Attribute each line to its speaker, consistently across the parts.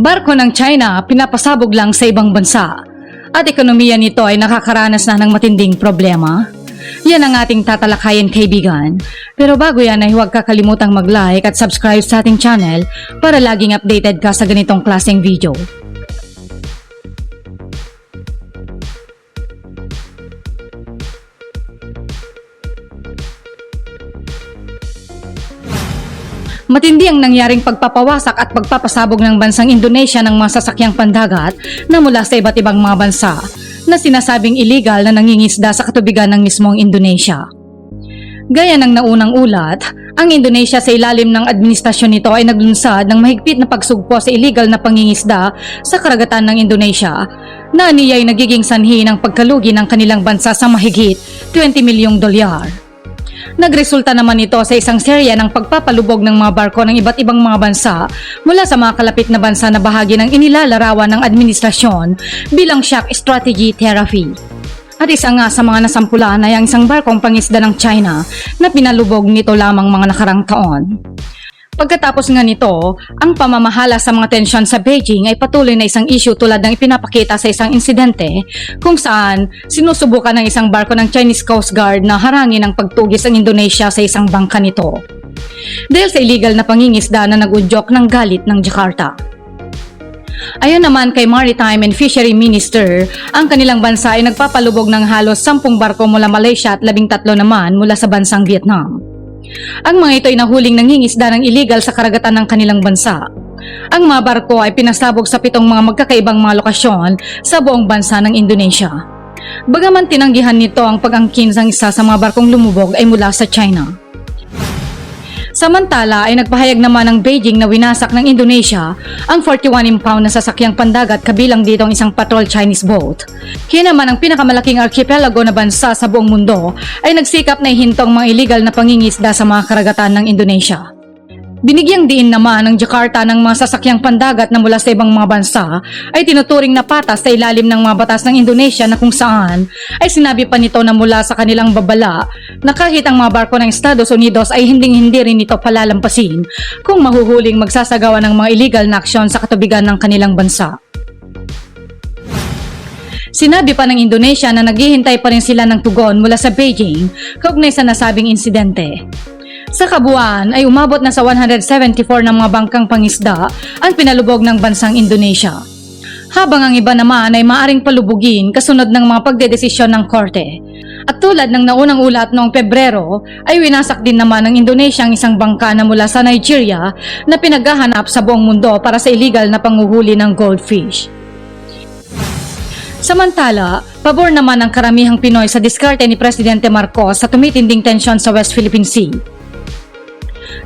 Speaker 1: Barko ng China pinapasabog lang sa ibang bansa at ekonomiya nito ay nakakaranas na ng matinding problema. Yan ang ating tatalakayin kaibigan. Pero bago yan ay huwag kakalimutang mag-like at subscribe sa ating channel para laging updated ka sa ganitong klaseng video. Matindi ang nangyaring pagpapawasak at pagpapasabog ng bansang Indonesia ng mga sasakyang pandagat na mula sa iba't ibang mga bansa na sinasabing illegal na nangingisda sa katubigan ng mismong Indonesia. Gaya ng naunang ulat, ang Indonesia sa ilalim ng administrasyon nito ay naglunsad ng mahigpit na pagsugpo sa illegal na pangingisda sa karagatan ng Indonesia na niya ay nagiging sanhi ng pagkalugi ng kanilang bansa sa mahigit 20 milyong dolyar. Nagresulta naman ito sa isang serya ng pagpapalubog ng mga barko ng iba't ibang mga bansa mula sa mga kalapit na bansa na bahagi ng inilalarawan ng administrasyon bilang shock strategy therapy. At isa nga sa mga nasampulan ay ang isang barkong pangisda ng China na pinalubog nito lamang mga nakarang taon. Pagkatapos nga nito, ang pamamahala sa mga tensyon sa Beijing ay patuloy na isang issue tulad ng ipinapakita sa isang insidente kung saan sinusubukan ng isang barko ng Chinese Coast Guard na harangin ang pagtugis ang Indonesia sa isang bangka nito. Dahil sa illegal na pangingisda na nagudyok ng galit ng Jakarta. Ayon naman kay Maritime and Fishery Minister, ang kanilang bansa ay nagpapalubog ng halos 10 barko mula Malaysia at 13 naman mula sa bansang Vietnam. Ang mga ito ay nahuling nangingisda ng illegal sa karagatan ng kanilang bansa. Ang mga barko ay pinasabog sa pitong mga magkakaibang mga lokasyon sa buong bansa ng Indonesia. Bagaman tinanggihan nito ang pag-angkin ng isa sa mga barkong lumubog ay mula sa China. Samantala ay nagpahayag naman ng Beijing na winasak ng Indonesia ang 41 impound na sasakyang pandagat kabilang dito ang isang patrol Chinese boat. Kaya naman ang pinakamalaking archipelago na bansa sa buong mundo ay nagsikap na ihintong mga illegal na pangingisda sa mga karagatan ng Indonesia. Binigyang diin naman ng Jakarta ng mga sasakyang pandagat na mula sa ibang mga bansa ay tinuturing na patas sa ilalim ng mga batas ng Indonesia na kung saan ay sinabi pa nito na mula sa kanilang babala na kahit ang mga barko ng Estados Unidos ay hinding-hindi rin ito palalampasin kung mahuhuling magsasagawa ng mga illegal na aksyon sa katubigan ng kanilang bansa. Sinabi pa ng Indonesia na naghihintay pa rin sila ng tugon mula sa Beijing kaugnay sa nasabing insidente. Sa kabuuan ay umabot na sa 174 ng mga bangkang pangisda ang pinalubog ng bansang Indonesia. Habang ang iba naman ay maaring palubugin kasunod ng mga pagdedesisyon ng korte. At tulad ng naunang ulat noong Pebrero, ay winasak din naman ng Indonesia ang isang bangka na mula sa Nigeria na pinaghahanap sa buong mundo para sa illegal na panguhuli ng goldfish. Samantala, pabor naman ang karamihang Pinoy sa diskarte ni Presidente Marcos sa tumitinding tensyon sa West Philippine Sea.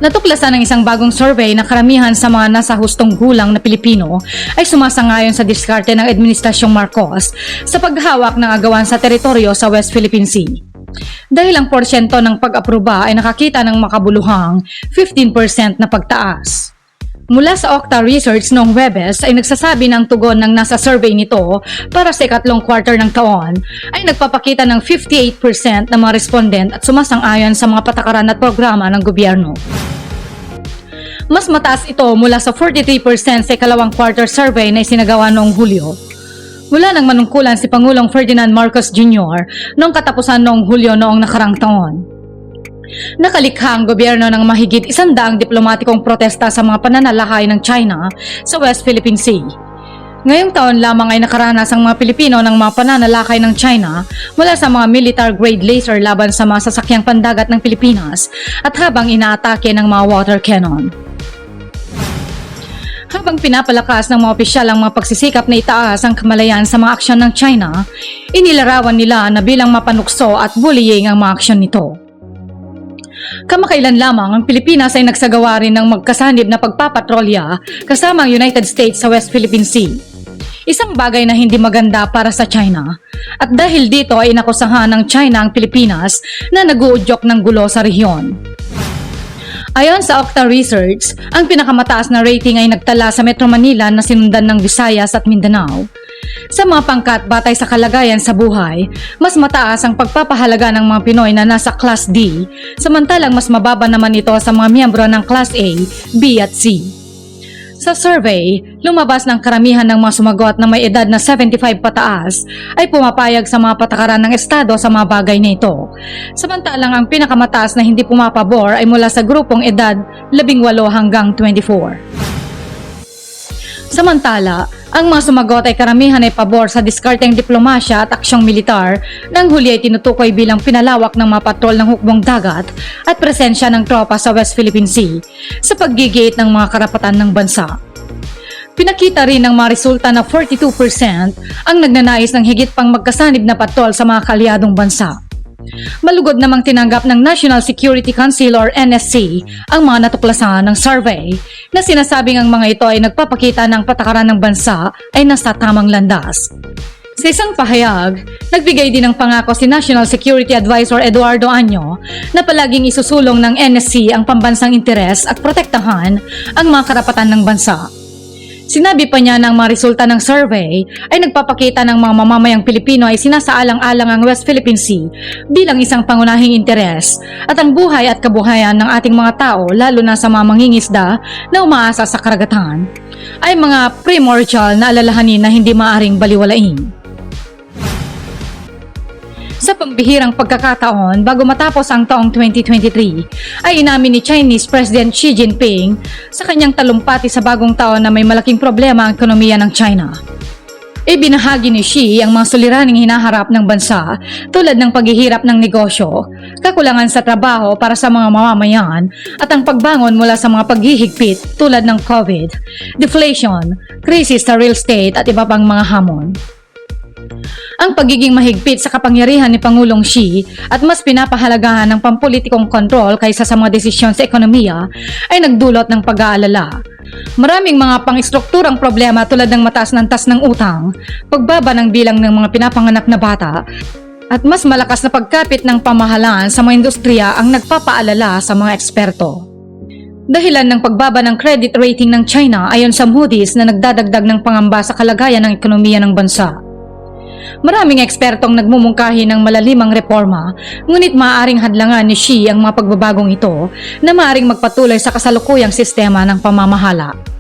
Speaker 1: Natuklasan ng isang bagong survey na karamihan sa mga nasa hustong gulang na Pilipino ay sumasangayon sa diskarte ng Administrasyong Marcos sa paghawak ng agawan sa teritoryo sa West Philippine Sea. Dahil ang porsyento ng pag-aproba ay nakakita ng makabuluhang 15% na pagtaas. Mula sa Okta Research noong Webes ay nagsasabi ng tugon ng nasa survey nito para sa ikatlong quarter ng taon ay nagpapakita ng 58% ng mga respondent at sumasang-ayon sa mga patakaran at programa ng gobyerno. Mas mataas ito mula sa 43% sa ikalawang quarter survey na isinagawa noong Hulyo. Mula nang manungkulan si Pangulong Ferdinand Marcos Jr. noong katapusan noong Hulyo noong nakarang taon. Nakalikha ang gobyerno ng mahigit isandaang diplomatikong protesta sa mga pananalakay ng China sa West Philippine Sea. Ngayong taon lamang ay nakaranas ang mga Pilipino ng mga pananalakay ng China mula sa mga military-grade laser laban sa mga sasakyang pandagat ng Pilipinas at habang inaatake ng mga water cannon. Habang pinapalakas ng mga opisyal ang mga pagsisikap na itaas ang kamalayan sa mga aksyon ng China, inilarawan nila na bilang mapanukso at bullying ang mga aksyon nito. Kamakailan lamang ang Pilipinas ay nagsagawa rin ng magkasanib na pagpapatrolya kasama ang United States sa West Philippine Sea. Isang bagay na hindi maganda para sa China. At dahil dito ay inakusahan ng China ang Pilipinas na naguudyok ng gulo sa rehiyon. Ayon sa Okta Research, ang pinakamataas na rating ay nagtala sa Metro Manila na sinundan ng Visayas at Mindanao. Sa mga pangkat batay sa kalagayan sa buhay, mas mataas ang pagpapahalaga ng mga Pinoy na nasa Class D, samantalang mas mababa naman ito sa mga miyembro ng Class A, B at C. Sa survey, lumabas ng karamihan ng mga sumagot na may edad na 75 pataas ay pumapayag sa mga patakaran ng Estado sa mga bagay na ito. Samantalang ang pinakamataas na hindi pumapabor ay mula sa grupong edad 18 hanggang 24. Samantala, ang mga sumagot ay karamihan ay pabor sa diskarteng diplomasya at aksyong militar nang huli ay tinutukoy bilang pinalawak ng mga patrol ng hukbong dagat at presensya ng tropa sa West Philippine Sea sa paggigit ng mga karapatan ng bansa. Pinakita rin ng mga resulta na 42% ang nagnanais ng higit pang magkasanib na patrol sa mga kalyadong bansa. Malugod namang tinanggap ng National Security Council or NSC ang mga natuklasan ng survey na sinasabing ang mga ito ay nagpapakita ng patakaran ng bansa ay nasa tamang landas. Sa isang pahayag, nagbigay din ng pangako si National Security Advisor Eduardo Año na palaging isusulong ng NSC ang pambansang interes at protektahan ang mga karapatan ng bansa. Sinabi pa niya ng mga resulta ng survey ay nagpapakita ng mga mamamayang Pilipino ay sinasaalang-alang ang West Philippine Sea bilang isang pangunahing interes at ang buhay at kabuhayan ng ating mga tao lalo na sa mga mangingisda na umaasa sa karagatan ay mga primordial na alalahanin na hindi maaring baliwalain. Sa pambihirang pagkakataon bago matapos ang taong 2023 ay inamin ni Chinese President Xi Jinping sa kanyang talumpati sa bagong taon na may malaking problema ang ekonomiya ng China. Ibinahagi ni Xi ang mga suliraning hinaharap ng bansa tulad ng paghihirap ng negosyo, kakulangan sa trabaho para sa mga mamamayan at ang pagbangon mula sa mga paghihigpit tulad ng COVID, deflation, krisis sa real estate at iba pang mga hamon. Ang pagiging mahigpit sa kapangyarihan ni Pangulong Xi at mas pinapahalagahan ng pampolitikong kontrol kaysa sa mga desisyon sa ekonomiya ay nagdulot ng pag-aalala. Maraming mga pang-istrukturang problema tulad ng mataas ng tas ng utang, pagbaba ng bilang ng mga pinapanganak na bata, at mas malakas na pagkapit ng pamahalaan sa mga industriya ang nagpapaalala sa mga eksperto. Dahilan ng pagbaba ng credit rating ng China ayon sa Moody's na nagdadagdag ng pangamba sa kalagayan ng ekonomiya ng bansa. Maraming ekspertong nagmumungkahi ng malalimang reforma, ngunit maaaring hadlangan ni Xi ang mga pagbabagong ito na maaaring magpatuloy sa kasalukuyang sistema ng pamamahala.